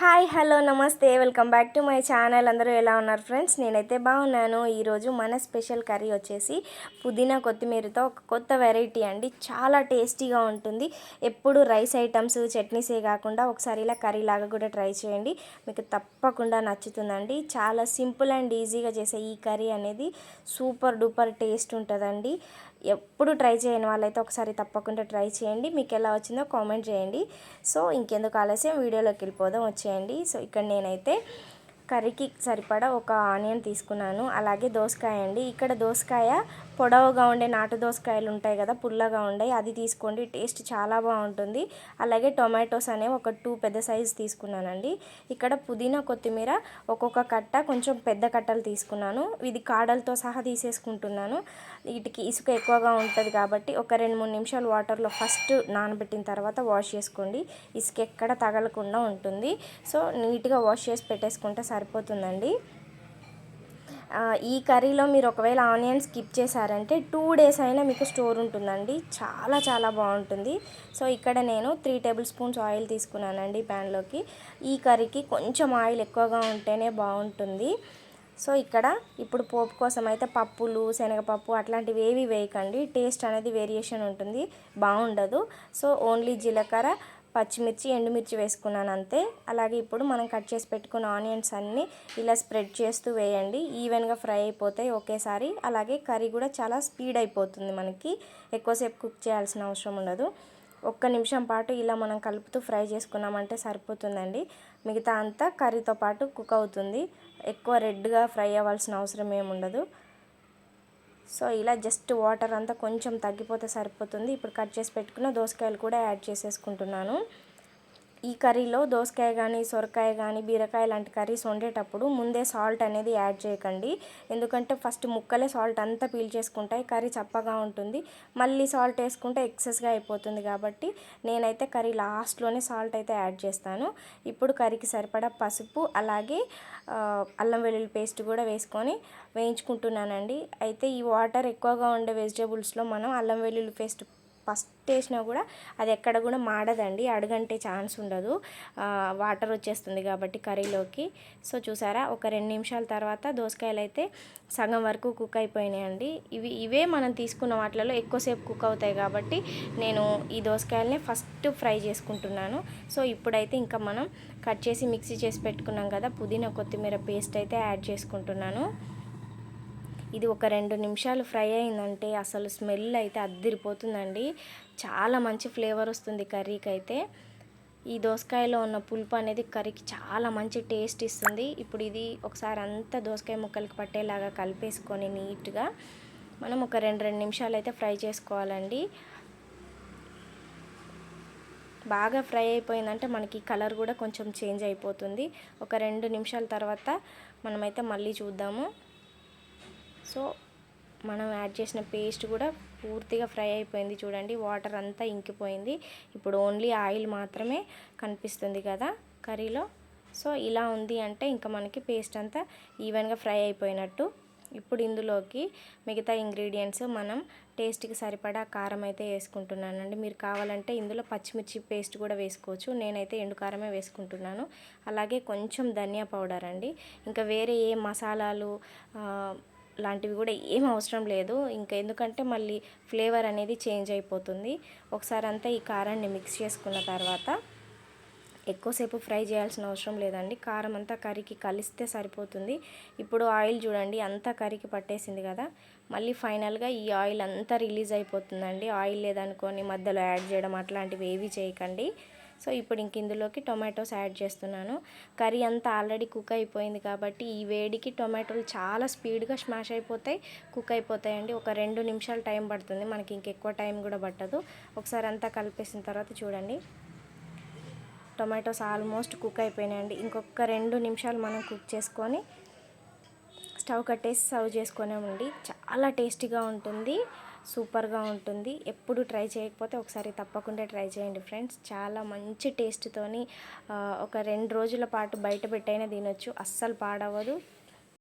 Hi hello నమస్తే. Welcome back to my channel. అందరూ ఎలా ఉన్నారు ఫ్రెండ్స్? నేనైతే బాగున్నాను. ఈరోజు మన స్పెషల్ కర్రీ వచ్చేసి పుదీనా కొత్తిమీరతో ఒక కొత్త వెరైటీ అండి. చాలా టేస్టీగా ఉంటుంది. ఎప్పుడు రైస్ ఐటమ్స్ చట్నీసే కాకుండా ఒకసారి ఇలా కర్రీ లాగా కూడా ట్రై చేయండి. మీకు తప్పకుండా నచ్చుతుందండి. చాలా సింపుల్ అండ్ ఈజీగా చేసే ఈ కర్రీ అనేది సూపర్ డూపర్ టేస్ట్ ఉంటుందండి. ఎప్పుడు ట్రై చేయని వాళ్ళైతే ఒకసారి తప్పకుండా ట్రై చేయండి. మీకు ఎలా వచ్చిందో కామెంట్ చేయండి. సో ఇంకెందుకు ఆలస్యం? వీడియోలోకి వెళ్ళిపోదాం. వచ్చేయండి. సో ఇక్కడ నేనైతే కర్రీకి సరిపడా ఒక ఆనియన్ తీసుకున్నాను. అలాగే దోసకాయ అండి. ఇక్కడ దోసకాయ పొడవుగా ఉండే నాటు దోసకాయలు ఉంటాయి కదా పుల్లగా ఉండే అది తీసుకోండి. టేస్ట్ చాలా బాగుంటుంది. అలాగే టొమాటోస్ అనేవి ఒక టూ పెద్ద సైజు తీసుకున్నానండి. ఇక్కడ పుదీనా కొత్తిమీర ఒక్కొక్క కట్ట కొంచెం పెద్ద కట్టలు తీసుకున్నాను. ఇది కాడలతో సహా తీసేసుకుంటున్నాను. వీటికి ఇసుక ఎక్కువగా ఉంటుంది కాబట్టి ఒక రెండు మూడు నిమిషాలు వాటర్లో ఫస్ట్ నానబెట్టిన తర్వాత వాష్ చేసుకోండి. ఇసుక ఎక్కడ తగలకుండా ఉంటుంది. సో నీట్గా వాష్ చేసి పెట్టేసుకుంటే సరిపోతుందండి. ఈ కర్రీలో మీరు ఒకవేళ ఆనియన్ స్కిప్ చేశారంటే టూ డేస్ అయినా మీకు స్టోర్ ఉంటుందండి. చాలా చాలా బాగుంటుంది. సో ఇక్కడ నేను త్రీ టేబుల్ స్పూన్స్ ఆయిల్ తీసుకున్నానండి ప్యాన్లోకి. ఈ కర్రీకి కొంచెం ఆయిల్ ఎక్కువగా ఉంటేనే బాగుంటుంది. సో ఇక్కడ ఇప్పుడు పోపు కోసం అయితే పప్పులు శనగపప్పు అట్లాంటివి ఏవి వేయకండి. టేస్ట్ అనేది వేరియేషన్ ఉంటుంది. బాగుండదు. సో ఓన్లీ జీలకర్ర పచ్చిమిర్చి ఎండుమిర్చి వేసుకున్నాను అంతే. అలాగే ఇప్పుడు మనం కట్ చేసి పెట్టుకున్న ఆనియన్స్ అన్నీ ఇలా స్ప్రెడ్ చేస్తూ వేయండి. ఈవెన్గా ఫ్రై అయిపోతాయి ఒకేసారి. అలాగే కర్రీ కూడా చాలా స్పీడ్ అయిపోతుంది మనకి. ఎక్కువసేపు కుక్ చేయాల్సిన అవసరం ఉండదు. ఒక్క నిమిషం పాటు ఇలా మనం కలుపుతూ ఫ్రై చేసుకున్నామంటే సరిపోతుందండి. మిగతా అంతా కర్రీతో పాటు కుక్ అవుతుంది. ఎక్కువ రెడ్గా ఫ్రై అవ్వాల్సిన అవసరం ఏముండదు సో ఇలా జస్ట్ వాటర్ అంతా కొంచెం తగ్గిపోతే సరిపోతుంది. ఇప్పుడు కట్ చేసి పెట్టుకున్న దోసకాయలు కూడా యాడ్ చేసేసుకుంటున్నాను. ఈ కర్రీలో దోసకాయ కానీ సొరకాయ కానీ బీరకాయ లాంటి కర్రీస్ వండేటప్పుడు ముందే సాల్ట్ అనేది యాడ్ చేయకండి. ఎందుకంటే ఫస్ట్ ముక్కలే సాల్ట్ అంతా పీల్ చేసుకుంటాయి కర్రీ చప్పగా ఉంటుంది. మళ్ళీ సాల్ట్ వేసుకుంటే ఎక్సెస్గా అయిపోతుంది కాబట్టి నేనైతే కర్రీ లాస్ట్లోనే సాల్ట్ అయితే యాడ్ చేస్తాను. ఇప్పుడు కర్రీకి సరిపడా పసుపు అలాగే అల్లం వెల్లుల్లి పేస్ట్ కూడా వేసుకొని వేయించుకుంటున్నానండి. అయితే ఈ వాటర్ ఎక్కువగా ఉండే వెజిటేబుల్స్లో మనం అల్లం వెల్లుల్లి పేస్ట్ ఫస్ట్ వేసినా కూడా అది ఎక్కడ కూడా మాడదండి అడుగంటే ఛాన్స్ ఉండదు. వాటర్ వచ్చేస్తుంది కాబట్టి కర్రీలోకి. సో చూసారా ఒక రెండు నిమిషాల తర్వాత దోసకాయలు అయితే సగం వరకు కుక్ అయిపోయినాయండి. ఇవి ఇవే మనం తీసుకున్న వాటిలలో ఎక్కువసేపు కుక్ అవుతాయి కాబట్టి నేను ఈ దోసకాయలనే ఫస్ట్ ఫ్రై చేసుకుంటున్నాను. సో ఇప్పుడైతే ఇంకా మనం కట్ చేసి మిక్సీ చేసి పెట్టుకున్నాం కదా పుదీనా కొత్తిమీర పేస్ట్ అయితే యాడ్ చేసుకుంటున్నాను. ఇది ఒక రెండు నిమిషాలు ఫ్రై అయిందంటే అసలు స్మెల్ అయితే అద్దిరిపోతుందండి. చాలా మంచి ఫ్లేవర్ వస్తుంది కర్రీకి అయితే ఈ దోసకాయలో ఉన్న పులుపు అనేది కర్రీకి చాలా మంచి టేస్ట్ ఇస్తుంది. ఇప్పుడు ఇది ఒకసారి అంతా దోసకాయ ముక్కలకి పట్టేలాగా కలిపేసుకొని నీట్గా మనం ఒక రెండు రెండు నిమిషాలు అయితే ఫ్రై చేసుకోవాలండి. బాగా ఫ్రై అయిపోయిందంటే మనకి కలర్ కూడా కొంచెం చేంజ్ అయిపోతుంది. ఒక రెండు నిమిషాల తర్వాత మనమైతే మళ్ళీ చూద్దాము. సో మనం యాడ్ చేసిన పేస్ట్ కూడా పూర్తిగా ఫ్రై అయిపోయింది చూడండి. వాటర్ అంతా ఇంకిపోయింది. ఇప్పుడు ఓన్లీ ఆయిల్ మాత్రమే కనిపిస్తుంది కదా కర్రీలో. సో ఇలా ఉంది అంటే ఇంకా మనకి పేస్ట్ అంతా ఈవెన్గా ఫ్రై అయిపోయినట్టు. ఇప్పుడు ఇందులోకి మిగతా ఇంగ్రీడియంట్స్ మనం టేస్ట్కి సరిపడా కారం అయితే వేసుకుంటున్నానండి. మీరు కావాలంటే ఇందులో పచ్చిమిర్చి పేస్ట్ కూడా వేసుకోవచ్చు. నేనైతే ఎండు కారమే వేసుకుంటున్నాను. అలాగే కొంచెం ధనియా పౌడర్ అండి. ఇంకా వేరే ఏ మసాలాలు లాంటివి కూడా ఏం అవసరం లేదు. ఇంకా ఎందుకంటే మళ్ళీ ఫ్లేవర్ అనేది చేంజ్ అయిపోతుంది. ఒకసారి అంతా ఈ కారాన్ని మిక్స్ చేసుకున్న తర్వాత ఎక్కువసేపు ఫ్రై చేయాల్సిన అవసరం లేదండి. కారం అంతా కర్రీకి కలిస్తే సరిపోతుంది. ఇప్పుడు ఆయిల్ చూడండి అంతా కర్రీకి పట్టేసింది కదా. మళ్ళీ ఫైనల్గా ఈ ఆయిల్ అంతా రిలీజ్ అయిపోతుందండి. ఆయిల్ లేదనుకొని మధ్యలో యాడ్ చేయడం అట్లాంటివి ఏవి చేయకండి. సో ఇప్పుడు ఇంక ఇందులోకి టొమాటోస్ యాడ్ చేస్తున్నాను. కర్రీ అంతా ఆల్రెడీ కుక్ అయిపోయింది కాబట్టి ఈ వేడికి టొమాటోలు చాలా స్పీడ్గా స్మాష్ అయిపోతాయి కుక్ అయిపోతాయండి. ఒక రెండు నిమిషాలు టైం పడుతుంది మనకి ఇంకెక్కువ టైం కూడా పట్టదు. ఒకసారి అంతా కలిపేసిన తర్వాత చూడండి. టొమాటోస్ ఆల్మోస్ట్ కుక్ అయిపోయినాయండి. ఇంకొక రెండు నిమిషాలు మనం కుక్ చేసుకొని స్టవ్ కట్టేసి సర్వ్ చేసుకునే ఉండి చాలా టేస్టీగా ఉంటుంది. సూపర్గా ఉంటుంది. ఎప్పుడు ట్రై చేయకపోతే ఒకసారి తప్పకుండా ట్రై చేయండి ఫ్రెండ్స్. చాలా మంచి టేస్ట్తోని ఒక రెండు రోజుల పాటు బయట పెట్టైనా తినొచ్చు. అస్సలు పాడవదు